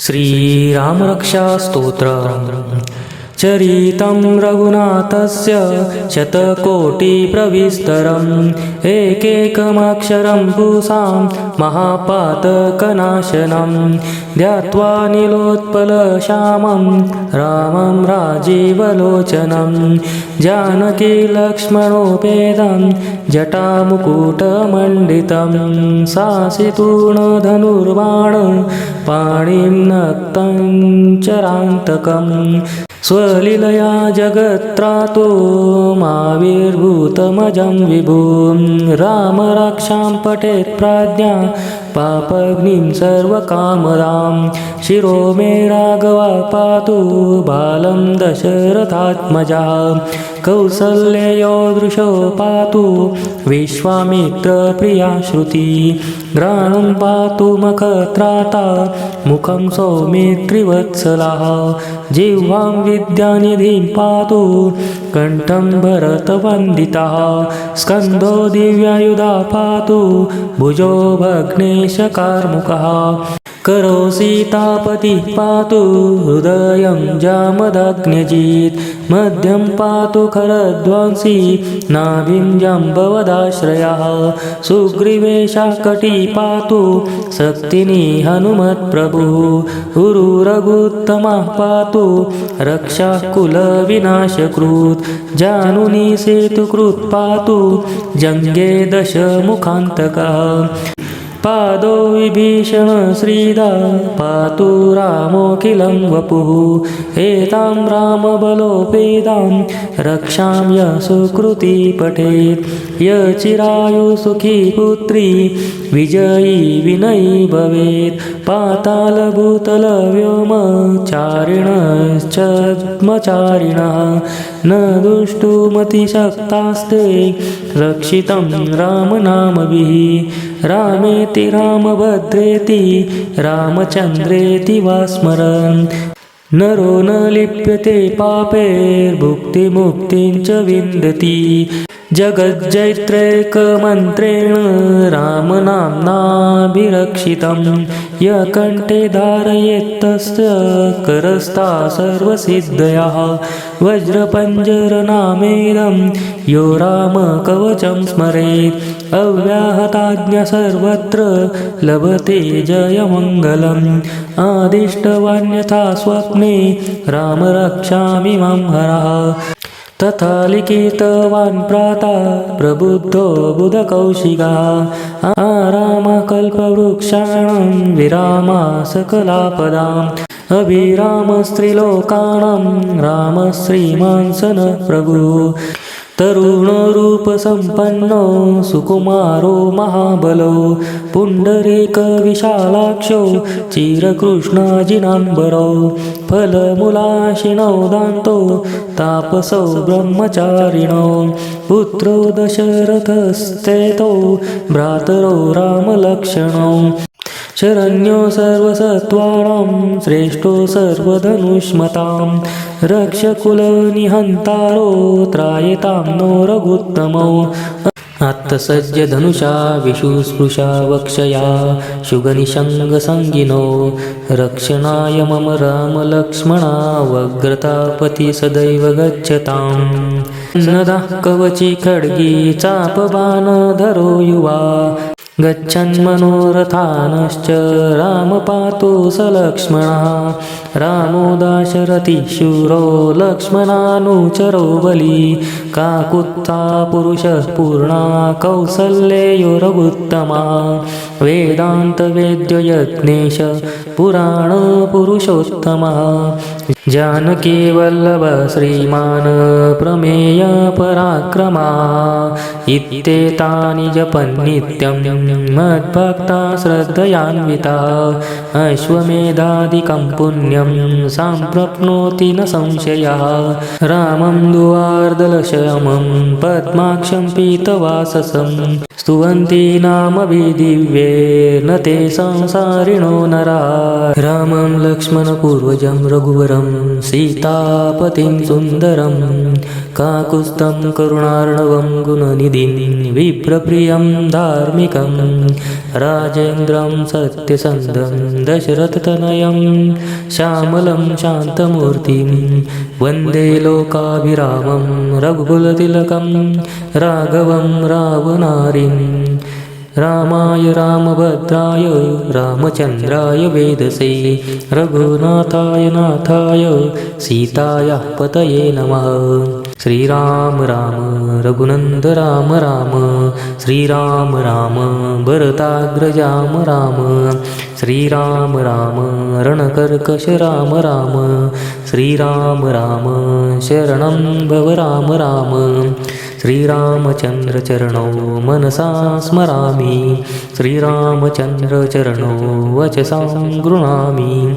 श्रीरामरक्षास्तोत्र चरितं रघुनाथस्य शतकोटिप्रविस्तरम् एकैकमक्षरं पुंसां महापातकनाशनं ध्यात्वा नीलोत्पलश्यामं रामं राजीवलोचनं जानकी लक्ष्मणोपेदं जटामुकुटमण्डितं सासितूर्णधनुर्बाण पाणिं नक्तं चरान्तकम् स्वलीलया जगत्रातो माविर्भूतमजं विभुं। रामराक्षां पठेत् प्राज्ञा पापग्निं सर्वकामदां शिरो मे राघवा पातु बालं दशरथात्मजा कौसल्ययोदृशो पातु विश्वामित्रप्रिया श्रुति। घ्राणं पातु मखत्राता मुखं सौमित्रिवत्सलाः। जिह्वां विद्यानिधिं पातु कण्ठं भरतवन्दितः। स्कन्धो दिव्यायुधा पातु भुजो भग्नेशकार्मुकः। करो सीतापतिः पातु हृदयं जामदग्न्यजीत् मध्यं पातु खरध्वंसी नाभिं जम्बवदाश्रयः सुग्रीवेशाकटी पातु शक्तिनी हनुमत्प्रभुः उरुरघुत्तमः पातु रक्षाकुलविनाशकृत्। जानुनी सेतुकृत् पातु जङ्गे दशमुखान्तकः। पादो विभीषण श्रीदा पातु रामोऽखिलं वपुः। एतां रामबलोपेदां रक्षां य सुकृती पठेत् य चिरायुसुखी पुत्री विजयी विनयी भवेत्। पातालभूतलव्योमचारिणश्चद्मचारिणः न दुष्टुमतिशक्तास्ते रक्षितं रामनामभिः रामेति रामभद्रेति रामचन्द्रेति वा स्मरन्। नरो न लिप्यते पापैर्भुक्तिमुक्तिं च विन्दति। जगज्जैत्रैकमन्त्रेण रामनाम्नाभिरक्षितम्। य कण्ठे धारयेत्तस्य करस्था सर्वसिद्धयः। वज्रपञ्जरनामेदं यो रामकवचं स्मरेत्। अव्याहताज्ञा सर्वत्र लभते जयमङ्गलम्। आदिष्टवान्यथा स्वप्ने राम रक्षामि मां हरः तथा लिखितवान् प्राता प्रबुद्धो बुधकौशिका। आरामकल्पवृक्षाणां विरामा सकलापदाम् अभिरामस्त्रिलोकाणां रामश्रीमांसन प्रभु तरुणरूपसम्पन्नो सुकुमारो महाबलो पुण्डरीकविशालाक्षो चिरकृष्णाजिनाम्बरो फलमूलाशिनो दान्तो तापसौ ब्रह्मचारिणो पुत्रो दशरथस्तेतो भ्रातरो रामलक्षणौ। शरण्यो सर्वसत्त्वाणां श्रेष्ठो सर्वधनुष्मतां। रक्षकुलनिहन्तारो त्रायतां नो रघुत्तमौ। आत्तसज्य धनुषा विशुस्पृशा वक्षया शुगनिशङ्गसङ्गिनो रक्षणाय मम रामलक्ष्मणा वग्रतापति सदैव गच्छताम्। नदः कवचि खड्गी चापबाणधरो युवा। गच्छन्मनोरथानश्च रामपातु स लक्ष्मणः। रामो दाशरथि शूरो लक्ष्मणानुचरो बली। काकुत्था पुरुषः पूर्णा कौसल्ययोरगुत्तमा वेदान्तवेद्ययज्ञेश पुराणपुरुषोत्तमः जानकीवल्लभ श्रीमान् प्रमेय पराक्रमा। इत्येतानि जपन्नित्यं मद्भक्ता श्रद्धयान्विता। अश्वमेधादिकं पुण्यं सम्प्राप्नोति न संशयः। रामं दुवार्दलशमं पद्माक्षं पीतवाससं स्तुवन्ति नामभिदिव्ये न ते संसारिणो नरा। रामं लक्ष्मणपूर्वजं रघुवरं सीतापतिं सुन्दरं काकुस्तं करुणार्णवं गुणनिधिं विप्रप्रियं धार्मिकं राजेन्द्रं सत्यसन्धं दशरथतनयं श्यामलं शान्तमूर्तिं वन्दे लोकाभिरामं रघुकुलतिलकं राघवं रावणारिम् रामाय रामभद्राय रामचन्द्राय वेदसे रघुनाथाय नाथाय सीतायाः पतये नमः। श्रीराम राम रघुनंद राम राम श्रीराम राम भरताग्रजाम राम। श्रीराम राम रणकर्कश राम राम श्रीराम राम शरणं भव राम राम श्रीरामचन्द्रचरणौ मनसा स्मरामि श्रीरामचन्द्रचरणौ वचसां गृह्णामि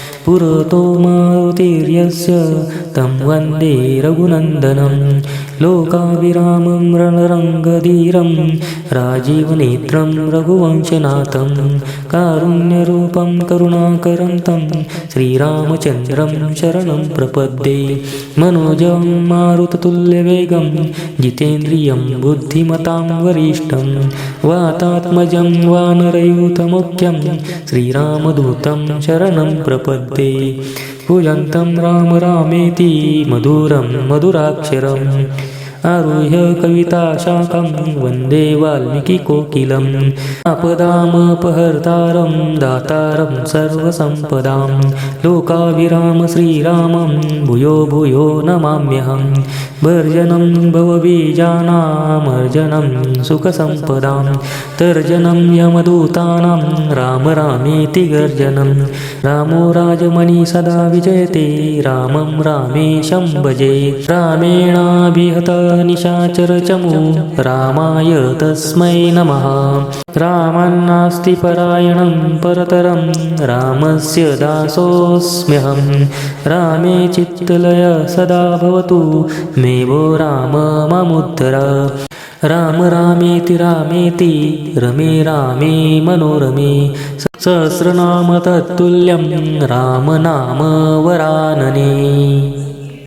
पुरतो मारुतिर्यस्य तं वन्दे रघुनन्दनं लोकाभिरामं रणरङ्गधीरं राजीवनेत्रं रघुवंशनाथं कारुण्यरूपं करुणाकरं तं श्रीरामचन्द्रं शरणं प्रपद्ये। मनोजं मारुततुल्यवेगं जितेन्द्रियं बुद्धिमतां वरिष्ठं वातात्मजं वानरयूथमुख्यं श्रीरामदूतं शरणं प्रपद्ये भुजन्तं राम रामेति मधुरं मधुराक्षरम्। आरुह्य कविताशाखं वन्दे वाल्मीकिकोकिलम् आपदामपहर्तारं दातारं सर्वसम्पदां लोकाभिराम श्रीरामं भूयो भूयो नमाम्यहं भर्जनं भवबीजानामर्जनं सुखसम्पदां तर्जनं यमदूतानां राम रामेति गर्जनं रामो राजमणि सदा विजयते रामं रामेशं भजे। रामेणाभिहत निशाचरचमु। रामाय तस्मै नमः। रामान्नास्ति परायणं परतरं। रामस्य दासोऽस्म्यहं। रामे चित्तलय सदा भवतु। मे वो राम मामुद्धर। राम रामेति रामेति। रमे रामे मनोरमे। सहस्रनाम तत्तुल्यं। रामनाम वरानने।